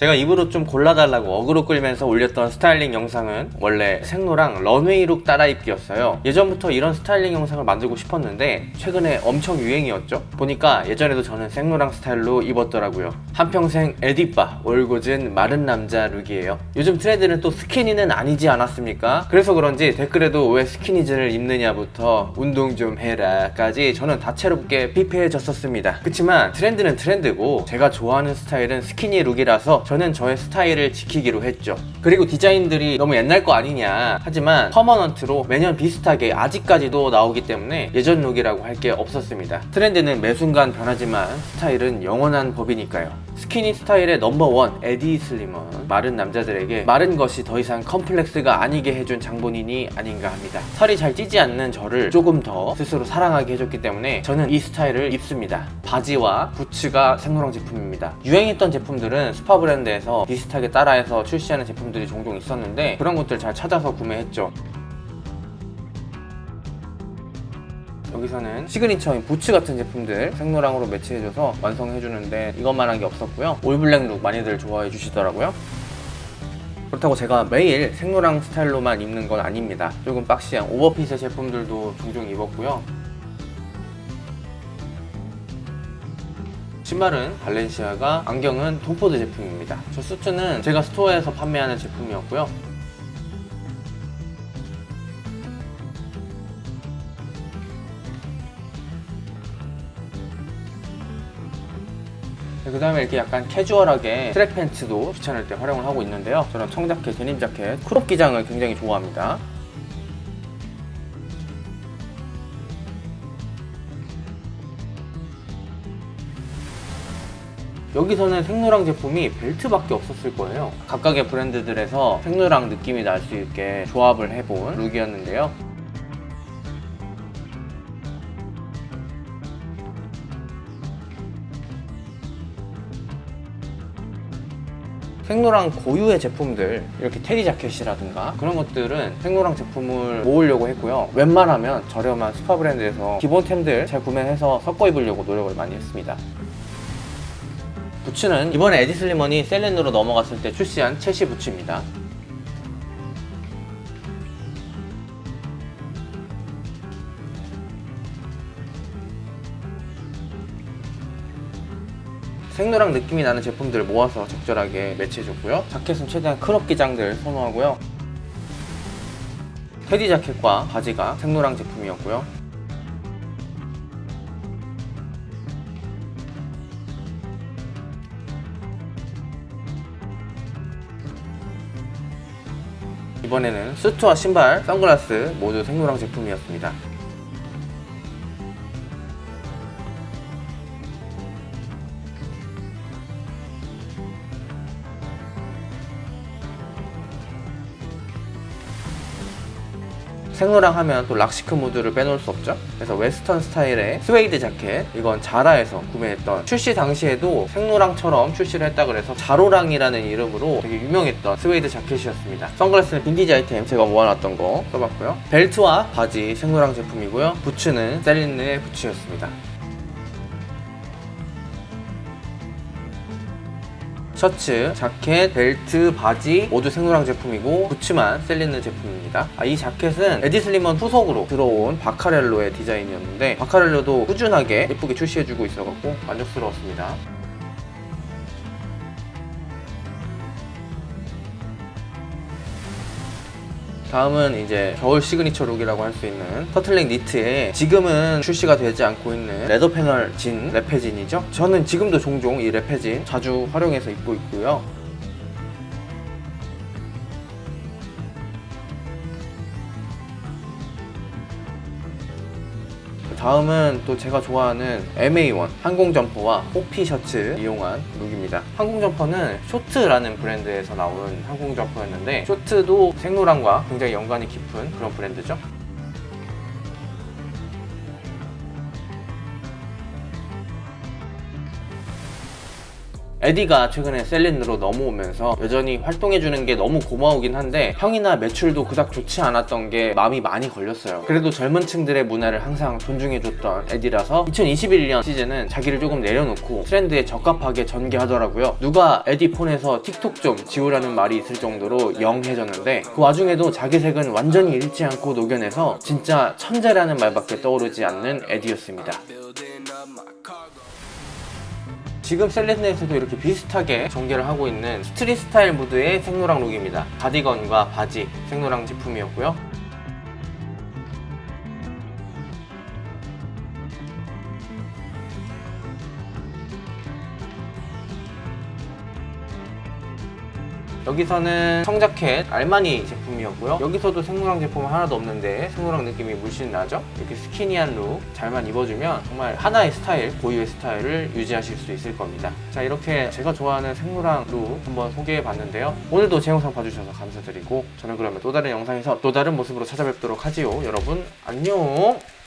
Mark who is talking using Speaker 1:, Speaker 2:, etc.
Speaker 1: 제가 입으로 좀 골라달라고 어그로 끌면서 올렸던 스타일링 영상은 원래 생로랑 런웨이 룩 따라 입기였어요. 예전부터 이런 스타일링 영상을 만들고 싶었는데 최근에 엄청 유행이었죠. 보니까 예전에도 저는 생로랑 스타일로 입었더라고요. 한평생 에디빠 올고진 마른 남자 룩이에요. 요즘 트렌드는 또 스키니는 아니지 않았습니까? 그래서 그런지 댓글에도 왜 스키니진을 입느냐부터 운동 좀 해라까지 저는 다채롭게 피폐해졌었습니다. 그치만 트렌드는 트렌드고 제가 좋아하는 스타일은 스키니 룩이라서 저는 저의 스타일을 지키기로 했죠. 그리고 디자인들이 너무 옛날 거 아니냐 하지만 퍼머넌트로 매년 비슷하게 아직까지도 나오기 때문에 예전 룩이라고 할 게 없었습니다. 트렌드는 매 순간 변하지만 스타일은 영원한 법이니까요. 스키니 스타일의 넘버원 에디 슬리먼 마른 남자들에게 마른 것이 더 이상 컴플렉스가 아니게 해준 장본인이 아닌가 합니다. 살이 잘 찌지 않는 저를 조금 더 스스로 사랑하게 해줬기 때문에 저는 이 스타일을 입습니다. 바지와 부츠가 생로랑 제품입니다. 유행했던 제품들은 스파 브랜드에서 비슷하게 따라해서 출시하는 제품들이 종종 있었는데 그런 것들 잘 찾아서 구매했죠. 여기서는 시그니처인 부츠 같은 제품들 생노랑으로 매치해줘서 완성해주는데 이것만한 게 없었고요. 올블랙 룩 많이들 좋아해 주시더라고요. 그렇다고 제가 매일 생노랑 스타일로만 입는 건 아닙니다. 조금 박시한 오버핏의 제품들도 종종 입었고요. 신발은 발렌시아가, 안경은 톰포드 제품입니다. 저 수트는 제가 스토어에서 판매하는 제품이었고요. 그 다음에 이렇게 약간 캐주얼하게 트랙 팬츠도 귀찮을 때 활용을 하고 있는데요. 저는 청자켓, 데님 자켓, 크롭 기장을 굉장히 좋아합니다. 여기서는 생노랑 제품이 벨트밖에 없었을 거예요. 각각의 브랜드들에서 생노랑 느낌이 날 수 있게 조합을 해본 룩이었는데요. 생노랑 고유의 제품들 이렇게 테디 자켓이라든가 그런 것들은 생노랑 제품을 모으려고 했고요. 웬만하면 저렴한 스파 브랜드에서 기본템들 잘 구매해서 섞어 입으려고 노력을 많이 했습니다. 부츠는 이번에 에디 슬리먼이 셀렌으로 넘어갔을 때 출시한 첼시 부츠입니다 생노랑 느낌이 나는 제품들을 모아서 적절하게 매치해줬고요. 자켓은 최대한 크롭 기장들 선호하고요. 테디 자켓과 바지가 생노랑 제품이었고요. 이번에는 수트와 신발, 선글라스 모두 생노랑 제품이었습니다. 생로랑 하면 또 락시크 무드를 빼놓을 수 없죠. 그래서 웨스턴 스타일의 스웨이드 자켓 이건 자라에서 구매했던 출시 당시에도 생로랑처럼 출시를 했다 그래서 자로랑이라는 이름으로 되게 유명했던 스웨이드 자켓이었습니다. 선글라스는 빈티지 아이템 제가 모아놨던 거 써봤고요. 벨트와 바지 생로랑 제품이고요. 부츠는 셀린느의 부츠였습니다. 셔츠, 자켓, 벨트, 바지 모두 생노랑 제품이고 부츠만 셀린느 제품입니다. 아, 이 자켓은 에디 슬리먼 후속으로 들어온 바카렐로의 디자인이었는데 바카렐로도 꾸준하게 예쁘게 출시해주고 있어갖고 만족스러웠습니다. 다음은 이제 겨울 시그니처 룩이라고 할 수 있는 터틀넥 니트에 지금은 출시가 되지 않고 있는 레더 패널 진 레페진이죠. 저는 지금도 종종 이 레페진 자주 활용해서 입고 있고요. 다음은 또 제가 좋아하는 MA1 항공 점퍼와 호피 셔츠 이용한 룩입니다. 항공 점퍼는 쇼트라는 브랜드에서 나온 항공 점퍼였는데 쇼트도 생로랑과 굉장히 연관이 깊은 그런 브랜드죠. 에디가 최근에 셀린으로 넘어오면서 여전히 활동해주는 게 너무 고마우긴 한데 형이나 매출도 그닥 좋지 않았던 게 마음이 많이 걸렸어요. 그래도 젊은 층들의 문화를 항상 존중해줬던 에디라서 2021년 시즌은 자기를 조금 내려놓고 트렌드에 적합하게 전개하더라고요. 누가 에디 폰에서 틱톡 좀 지우라는 말이 있을 정도로 영해졌는데 그 와중에도 자기 색은 완전히 잃지 않고 녹여내서 진짜 천재라는 말밖에 떠오르지 않는 에디였습니다. 지금 셀레스에서도 이렇게 비슷하게 전개를 하고 있는 스트릿 스타일 무드의 생노랑 룩입니다. 가디건과 바지, 생노랑 제품이었고요. 여기서는 청자켓 알마니 제품이었고요. 여기서도 생노랑 제품 하나도 없는데 생노랑 느낌이 물씬 나죠? 이렇게 스키니한 룩 잘만 입어주면 정말 하나의 스타일, 고유의 스타일을 유지하실 수 있을 겁니다. 자 이렇게 제가 좋아하는 생노랑 룩 한번 소개해 봤는데요. 오늘도 제 영상 봐주셔서 감사드리고 저는 그러면 또 다른 영상에서 또 다른 모습으로 찾아뵙도록 하지요. 여러분 안녕!